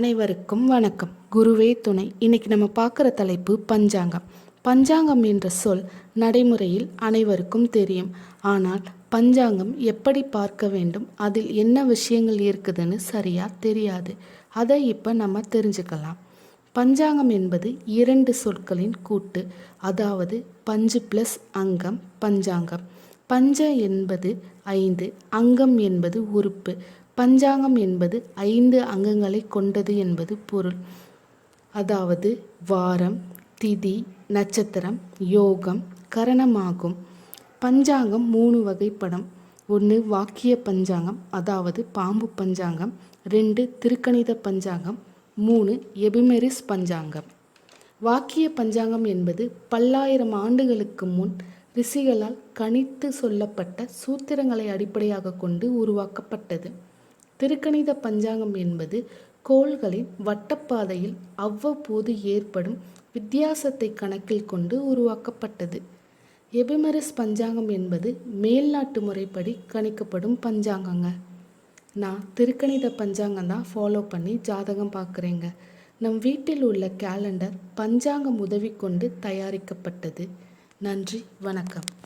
அனைவருக்கும் வணக்கம். குருவே துணை. இன்னைக்கு நம்ம பார்க்குற தலைப்பு பஞ்சாங்கம். பஞ்சாங்கம் என்ற சொல் நடைமுறையில் அனைவருக்கும் தெரியும். ஆனால் பஞ்சாங்கம் எப்படி பார்க்க வேண்டும்? அதில் என்ன விஷயங்கள் இருக்குதுன்னு சரியாக தெரியாது. அதை இப்போ நம்ம தெரிஞ்சுக்கலாம். பஞ்சாங்கம் என்பது இரண்டு சொற்களின் கூட்டு. அதாவது பஞ்சு ப்ளஸ் அங்கம் பஞ்சாங்கம். பஞ்ச என்பது ஐந்து அங்கம் என்பது உறுப்பு. பஞ்சாங்கம் என்பது ஐந்து அங்கங்களை கொண்டது என்பது பொருள். அதாவது வாரம் திதி நட்சத்திரம் யோகம் கரணமாகும். பஞ்சாங்கம் மூணு வகைப்படம் ஒன்று வாக்கிய பஞ்சாங்கம் அதாவது பாம்பு பஞ்சாங்கம். ரெண்டு திருக்கணித பஞ்சாங்கம். மூணு எபிமெரிஸ் பஞ்சாங்கம். வாக்கிய பஞ்சாங்கம் என்பது பல்லாயிரம் ஆண்டுகளுக்கு முன் ரிஷிகளால் கணித்து சொல்லப்பட்ட சூத்திரங்களை அடிப்படையாக கொண்டு உருவாக்கப்பட்டது. திருக்கணித பஞ்சாங்கம் என்பது கோள்களின் வட்டப்பாதையில் அவ்வப்போது ஏற்படும் வித்தியாசத்தை கணக்கில் கொண்டு உருவாக்கப்பட்டது. எபிமரஸ் பஞ்சாங்கம் என்பது மேல்நாட்டு முறைப்படி கணிக்கப்படும் பஞ்சாங்கங்க. நான் திருக்கணித பஞ்சாங்கம் தான் ஃபாலோ பண்ணி ஜாதகம் பார்க்குறேங்க. நம் வீட்டில் உள்ள கேலண்டர் பஞ்சாங்கம் உதவி கொண்டு தயாரிக்கப்பட்டது. நன்றி வணக்கம்.